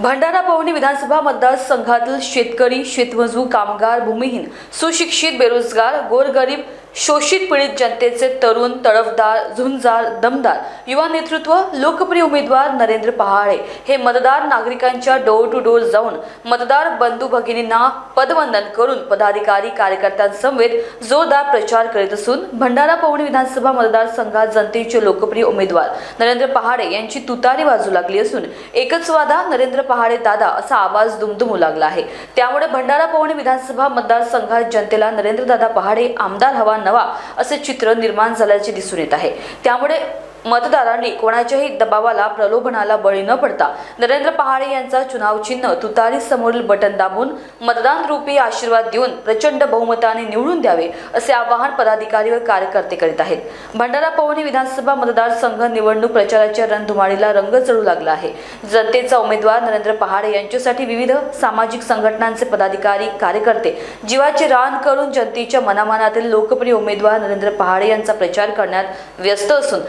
भंडारा पवनी विधानसभा मतदारसंघातील शेतकरी शेतमजूर कामगार भूमिहीन सुशिक्षित बेरोजगार गोरगरीब शोषित पीडित जनतेचे तरुण तडफदार झुंजार दमदार. युवा नेतृत्व लोकप्रिय उमेदवार नरेंद्र पहाळे. हे मतदार नागरिकांच्या डोर टू डोर जाऊन मतदार बंधू भगिनींना पदवंदन करून पदाधिकारी कार्यकर्त्यांसमवेत जोरदार प्रचार करीत असून भंडारा पवनी विधानसभा मतदारसंघात जनतेचे लोकप्रिय उमेदवार नरेंद्र पहाडे यांची तुतारी बाजू लागली असून एकच वादा नरेंद्र पहाडे दादा असा आवाज दुमदुमू लागला आहे. त्यामुळे भंडारा पवनी विधानसभा मतदारसंघात जनतेला नरेंद्रदादा पहाडे आमदार हवा नवा असे चित्र निर्माण झाल्याचे दिसून येत आहे. त्यामुळे मतदारांनी कोणाच्याही दबावाला प्रलोभनाला बळी न पडता नरेंद्र पहाडे यांचा चुनाव चिन्ह तुतारी समोरील बटन दाबून मतदान रूपी आशीर्वाद देऊन प्रचंड बहुमताने निवडून द्यावे असे आवाहन पदाधिकारी व कार्यकर्ते करीत आहेत. भंडारा पवनी विधानसभा मतदारसंघ निवडणूक प्रचाराच्या रणधुमाळीला रंग चढू लागला आहे. जनतेचा उमेदवार नरेंद्र पहाडे यांच्यासाठी विविध सामाजिक संघटनांचे पदाधिकारी कार्यकर्ते जीवाचे रान करून जनतेच्या मनामनातील लोकप्रिय उमेदवार नरेंद्र पहाडे यांचा प्रचार करण्यात व्यस्त असून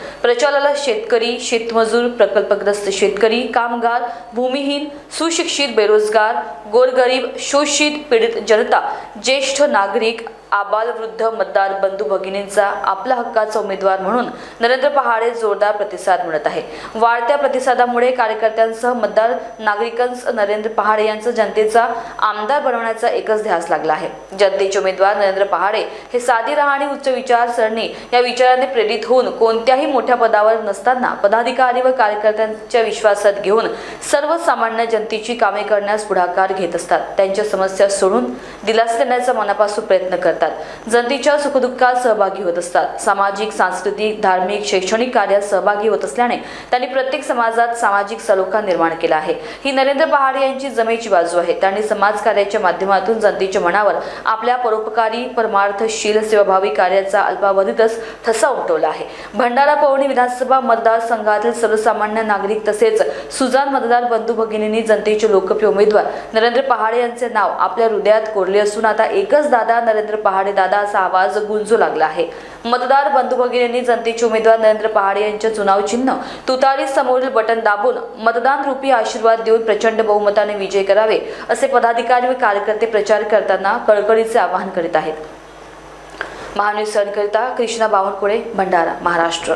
प्रचाराला शेतकरी शेतमजूर प्रकल्पग्रस्त शेतकरी कामगार भूमिहीन सुशिक्षित बेरोजगार गोरगरीब शोषित पीडित जनता ज्येष्ठ नागरिक आबालवृद्ध मतदार बंधू भगिनींचा आपला हक्काचा उमेदवार म्हणून नरेंद्र पहाडे जोरदार प्रतिसाद मिळत आहे. वाढत्या प्रतिसादामुळे कार्यकर्त्यांसह मतदार नागरिकांस नरेंद्र पहाडे यांचा जनतेचा आमदार बनवण्याचा एकच ध्यास लागला आहे. जनतेचे उमेदवार नरेंद्र पहाडे हे साधी राहणी उच्च विचारसरणी या विचाराने प्रेरित होऊन कोणत्याही मोठ्या पदावर नसताना पदाधिकारी व कार्यकर्त्यांच्या विश्वासात घेऊन सर्वसामान्य जनतेची कामे करण्यास पुढाकार घेत असतात. त्यांच्या समस्या सोडून दिलास देण्याचा मनापासून प्रयत्न करतात. जनतेच्या सुखदुःखात सहभागी होत असतात. सामाजिक सांस्कृतिक धार्मिक शैक्षणिक कार्यात सहभागी होत असल्याने त्यांनी प्रत्येक समाजात सामाजिक सलोखा निर्माण केला आहे. ही नरेंद्र पहाडे यांची जमेची बाजू आहे. त्यांनी समाजकार्याच्या माध्यमातून जनतेच्या मनावर आपल्या परोपकारी परमार्थशील सेवाभावी कार्याचा अल्पावधीतच ठसा उमटवला आहे. भंडारा पवनी विधानसभा मतदारसंघातील सर्वसामान्य नागरिक तसेच सुजान मतदार बंधू भगिनींनी जनतेचे लोकप्रिय उमेदवार नरेंद्र पहाडे यांचे नाव आपल्या हृदयात कोरले असून आता एकच दादा नरेंद्र पहाडे दादा असा आवाज गुंजू लागला आहे. मतदार बंधू भगिनींनी जनतेचे उमेदवार नरेंद्र पहाडे यांचे चुनाव चिन्ह तुतारी समोरील बटन दाबून मतदान रूपी आशीर्वाद देऊन प्रचंड बहुमताने विजय करावे असे पदाधिकारी व कार्यकर्ते प्रचार करताना कळकळीचे आवाहन करीत आहेत. महान्यूज सणकरिता कृष्णा बावनकुळे भंडारा महाराष्ट्र.